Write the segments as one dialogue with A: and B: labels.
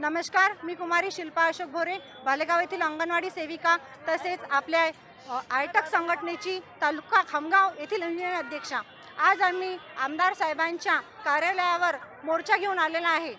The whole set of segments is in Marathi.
A: नमस्कार मी कुमारी शिल्पा अशोक भोरे बालेगाव येथील अंगणवाडी सेविका तसेच आपल्या आयटक संघटनेची तालुका खामगाव येथील इंजिनियर अध्यक्षा. आज आम्ही आमदार साहेबांच्या कार्यालयावर मोर्चा घेऊन आलेला आहे.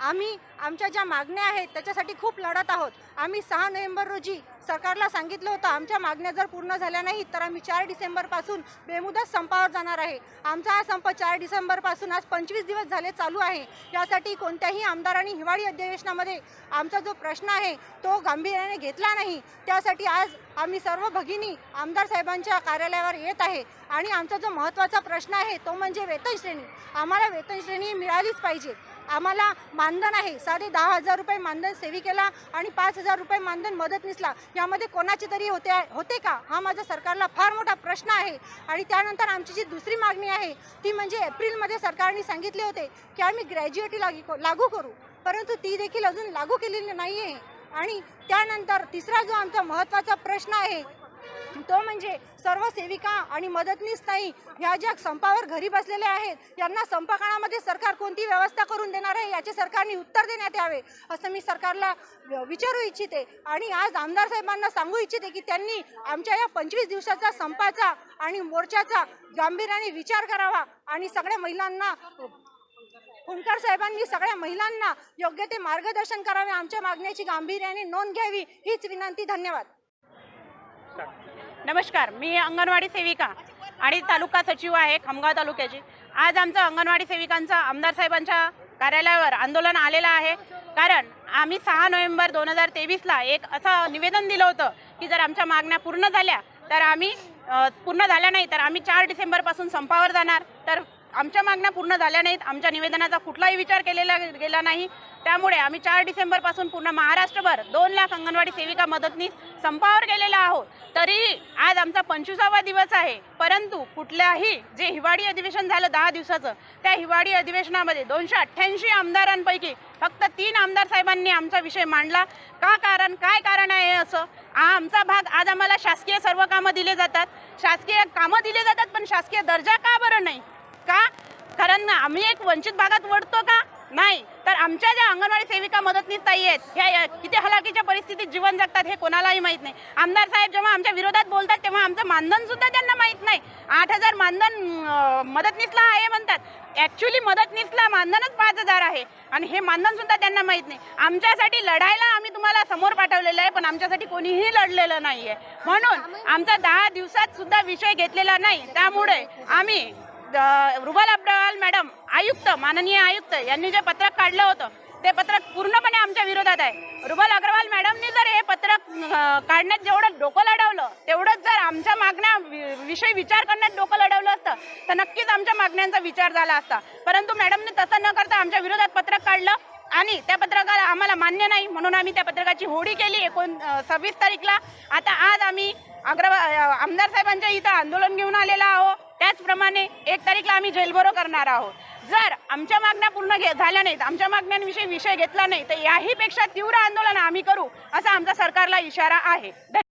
A: आम्ही आमच्या ज्या मागण्या आहेत त्याच्यासाठी खूप लढत आहोत. आम्ही सहा नोव्हेंबर रोजी सरकारला सांगितलं होतं आमच्या मागण्या जर पूर्ण झाल्या नाहीत तर आम्ही चार डिसेंबरपासून बेमुदत संपावर जाणार आहे. आमचा हा संप चार डिसेंबरपासून आज पंचवीस दिवस झाले चालू आहे. यासाठी कोणत्याही आमदारांनी हिवाळी अधिवेशनामध्ये आमचा जो प्रश्न आहे तो गांभीर्याने घेतला नाही. त्यासाठी आज आम्ही सर्व भगिनी आमदार साहेबांच्या कार्यालयावर येत आहे आणि आमचा जो महत्त्वाचा प्रश्न आहे तो म्हणजे वेतन श्रेणी. आम्हाला वेतन श्रेणी मिळालीच पाहिजे. आम्हाला मानधन आहे. साडे दहा हजार रुपये मानधन सेविकेला आणि पाच हजार रुपये मानधन मदतनीसला. यामध्ये कोणाचे तरी होते होते का? हा माझा सरकारला फार मोठा प्रश्न आहे. आणि त्यानंतर आमची जी दुसरी मागणी आहे ती म्हणजे एप्रिलमध्ये सरकारने सांगितले होते की आम्ही ग्रॅज्युएटी लागू लागू करू. परंतु ती देखील अजून लागू केलेली नाही आहे आणि त्यानंतर तिसरा जो आमचा महत्त्वाचा प्रश्न आहे तो म्हणजे सर्व सेविका आणि मदतनीस ताई ह्या ज्या संपावर घरी बसलेल्या आहेत यांना संपकाळामध्ये सरकार कोणती व्यवस्था करून देणार आहे याचे सरकारने उत्तर देण्यात यावे असं मी सरकारला विचारू इच्छिते. आणि आज आमदार साहेबांना सांगू इच्छिते की त्यांनी आमच्या या पंचवीस दिवसाचा संपाचा आणि मोर्चाचा गांभीर्याने विचार करावा आणि सगळ्या महिलांना फुंकर साहेबांनी सगळ्या महिलांना योग्य ते मार्गदर्शन करावे आमच्या मागण्याची गांभीर्याने नोंद घ्यावी हीच विनंती धन्यवाद.
B: नमस्कार मी अंगणवाडी सेविका आणि तालुका सचिव आहे खामगाव तालुक्याची. आज आमचं अंगणवाडी सेविकांचं आमदार साहेबांच्या कार्यालयावर आंदोलन आलेलं आहे. कारण आम्ही सहा नोव्हेंबर दोन हजार तेवीसला एक असं निवेदन दिलं होतं की जर आमच्या मागण्या पूर्ण झाल्या तर आम्ही पूर्ण झाल्या नाही तर आम्ही चार डिसेंबरपासून संपावर जाणार. तर आमच्या मागण्या पूर्ण झाल्या नाहीत. आमच्या निवेदनाचा कुठलाही विचार केलेला गेला नाही. त्यामुळे आम्ही चार डिसेंबरपासून पूर्ण महाराष्ट्रभर दोन लाख अंगणवाडी सेविका मदतनीस संपावर गेलेला आहोत. तरी आज आमचा पंचवीसावा दिवस आहे. परंतु कुठल्याही जे हिवाळी अधिवेशन झालं दहा दिवसाचं त्या हिवाळी अधिवेशनामध्ये दोनशे अठ्ठ्याऐंशी आमदारांपैकी फक्त तीन आमदार साहेबांनी आमचा विषय मांडला. का कारण काय कारण आहे असं? आमचा भाग आज आम्हाला शासकीय सर्व कामं दिले जातात. शासकीय कामं दिले जातात पण शासकीय दर्जा का बरं नाही? का? कारण आम्ही एक वंचित भागात वडतो का? नाही. तर आमच्या ज्या अंगणवाडी सेविका मदतनीस ताई आहेत ह्या किती हलाखीच्या परिस्थितीत जीवन जगतात हे कोणालाही माहीत नाही. आमदार साहेब जेव्हा आमच्या विरोधात बोलतात तेव्हा आमचं मानधन सुद्धा त्यांना माहीत नाही. आठ हजार मानधन मदतनीसला आहे म्हणतात. ॲक्च्युली मदतनीसला मानधनच पाच हजार आहे. आणि हे मानधन सुद्धा त्यांना माहीत नाही. आमच्यासाठी लढायला आम्ही तुम्हाला समोर पाठवलेलं आहे पण आमच्यासाठी कोणीही लढलेलं नाही आहे म्हणून आमचा दहा दिवसात सुद्धा विषय घेतलेला नाही. त्यामुळे आम्ही रुबल अब्राल मॅडम आयुक्त माननीय आयुक्त यांनी जे पत्रक काढलं होतं ते पत्रक पूर्णपणे आमच्या विरोधात आहे. रुबल अग्रवाल मॅडमनी जर हे पत्रक काढण्यात जेवढं डोकं लढवलं तेवढंच जर आमच्या मागण्या वि- विषयी विचार करण्यात डोकं लढवलं असतं तर नक्कीच आमच्या मागण्यांचा विचार झाला असता. परंतु मॅडमने तसं न करता आमच्या विरोधात पत्रक काढलं आणि त्या पत्रकाला आम्हाला मान्य नाही म्हणून आम्ही त्या पत्रकाची होडी केली एकोण सव्वीस तारीखला. आता आज आम्ही अग्रवा आमदार साहेबांच्या इथं आंदोलन घेऊन आलेला आहोत. त्याचप्रमाणे एक तारीखला आम्ही जेलभरो करणार आहोत. जर आमच्या मागण्या पूर्ण घे झाल्या नाहीत आमच्या मागण्यांविषयी विषय घेतला नाही तर याहीपेक्षा तीव्र आंदोलन आम्ही करू असा आमचा सरकारला इशारा आहे.